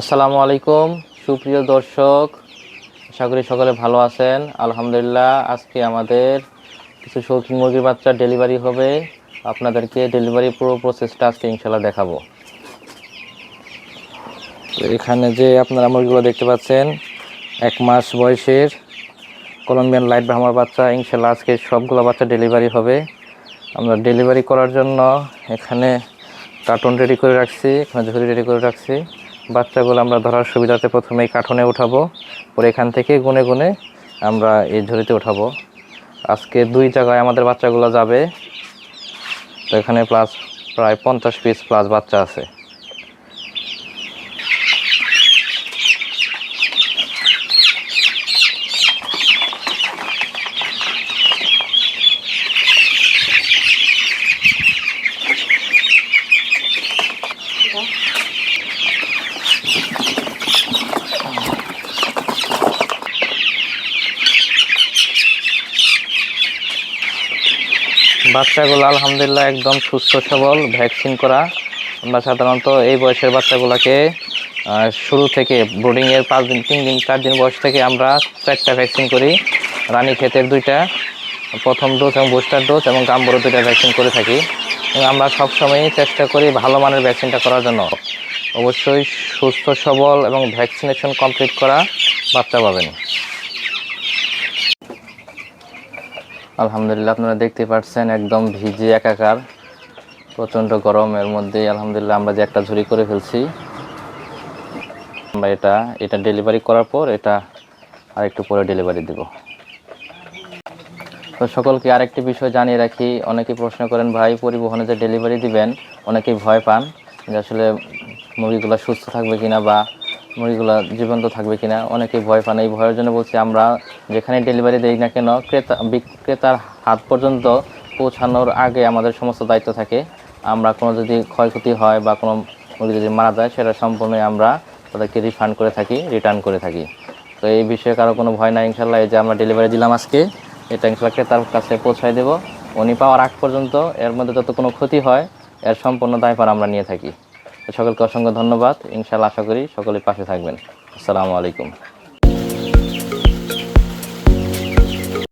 আসসালামু আলাইকুম, সুপ্রিয় দর্শক, আশা করি সকলে ভালো আছেন। আলহামদুলিল্লাহ, আজকে আমাদের কিছু শৌখিন মুরগির বাচ্চা ডেলিভারি হবে। আপনাদেরকে ডেলিভারি পুরো প্রসেসটা আজকে ইনশাল্লাহ দেখাবো। এখানে যে আপনারা মুরগিগুলো দেখতে পাচ্ছেন, এক মাস বয়সের কলম্বিয়ান লাইট ব্রাহ্মার বাচ্চা ইনশাল্লাহ আজকে সবগুলো বাচ্চা ডেলিভারি হবে। আমরা ডেলিভারি করার জন্য এখানে কার্টুন রেডি করে রাখছি এখানে ঝুড়ি রেডি করে রাখছি। বাচ্চাগুলো আমরা ধরার সুবিধাতে প্রথমে কাঠনে উঠাবো। পরে এখান থেকে গুনে গুনে আমরা এই ঝুড়িতে উঠাবো। আজকে দুই জায়গায় আমাদের বাচ্চাগুলো যাবে। তো এখানে প্লাস প্রায় পঞ্চাশ পিস প্লাস বাচ্চা আছে। বাচ্চাগুলো আলহামদুলিল্লাহ একদম সুস্থ, সবল, ভ্যাকসিন করা। আমরা সাধারণত এই বয়সের বাচ্চাগুলোকে শুরু থেকে ব্রোডিংয়ের পাঁচ দিন, তিন দিন, চার দিন বয়স থেকে আমরা চারটা ভ্যাকসিন করি। রানী ক্ষেতের দুইটা, প্রথম ডোজ এবং বুস্টার ডোজ এবং গাম্বরো দুইটা ভ্যাকসিন করে থাকি। আমরা সবসময়ই চেষ্টা করি ভালো মানের ভ্যাকসিনটা করার জন্য। অবশ্যই সুস্থ, সবল এবং ভ্যাকসিনেশন কমপ্লিট করা বাচ্চা পাবেন। আলহামদুলিল্লাহ, আপনারা দেখতে পাচ্ছেন একদম ভিজে একাকার, প্রচণ্ড গরমের মধ্যে আলহামদুলিল্লাহ আমরা যে একটা ঝুড়ি করে ফেলছি। আমরা এটা এটা ডেলিভারি করার পর এটা আরেকটু পরে ডেলিভারি দেব। তো সকলকে আরেকটি বিষয় জানিয়ে রাখি, অনেকে প্রশ্ন করেন, ভাই, পরিবহনে যে ডেলিভারি দিবেন? অনেকেই ভয় পান যে আসলে মুরগিগুলো সুস্থ থাকবে কিনা বা মুরগিগুলো জীবন্ত থাকবে কিনা, অনেকেই ভয় পান। এই ভয়ের জন্য বলছি, আমরা যেখানে ডেলিভারি দেই না কেন, ক্রেতা, বিক্রেতার হাত পর্যন্ত পৌঁছানোর আগে আমাদের সমস্ত দায়িত্ব থাকে। আমরা কোনো যদি ক্ষয়ক্ষতি হয় বা কোনো মুরগি যদি মারা যায়, সেটা সম্পূর্ণই আমরা তাদেরকে রিফান্ড করে থাকি রিটার্ন করে থাকি। তো এই বিষয়ে কারও কোনো ভয় নাই ইনশাল্লাহ এই যে আমরা ডেলিভারি দিলাম আজকে, এটা ইনশাল্লাহ ক্রেতার কাছে পৌঁছায় দেবো। উনি পাওয়ার আগ পর্যন্ত, এর মধ্যে যত কোনো ক্ষতি হয়, এর সম্পূর্ণ দায়ভার আমরা নিয়ে থাকি। সকলকে অসংখ্য ধন্যবাদ। ইনশাল্লাহ আশা করি সকলে পাশে থাকবেন। আসসালামু আলাইকুম।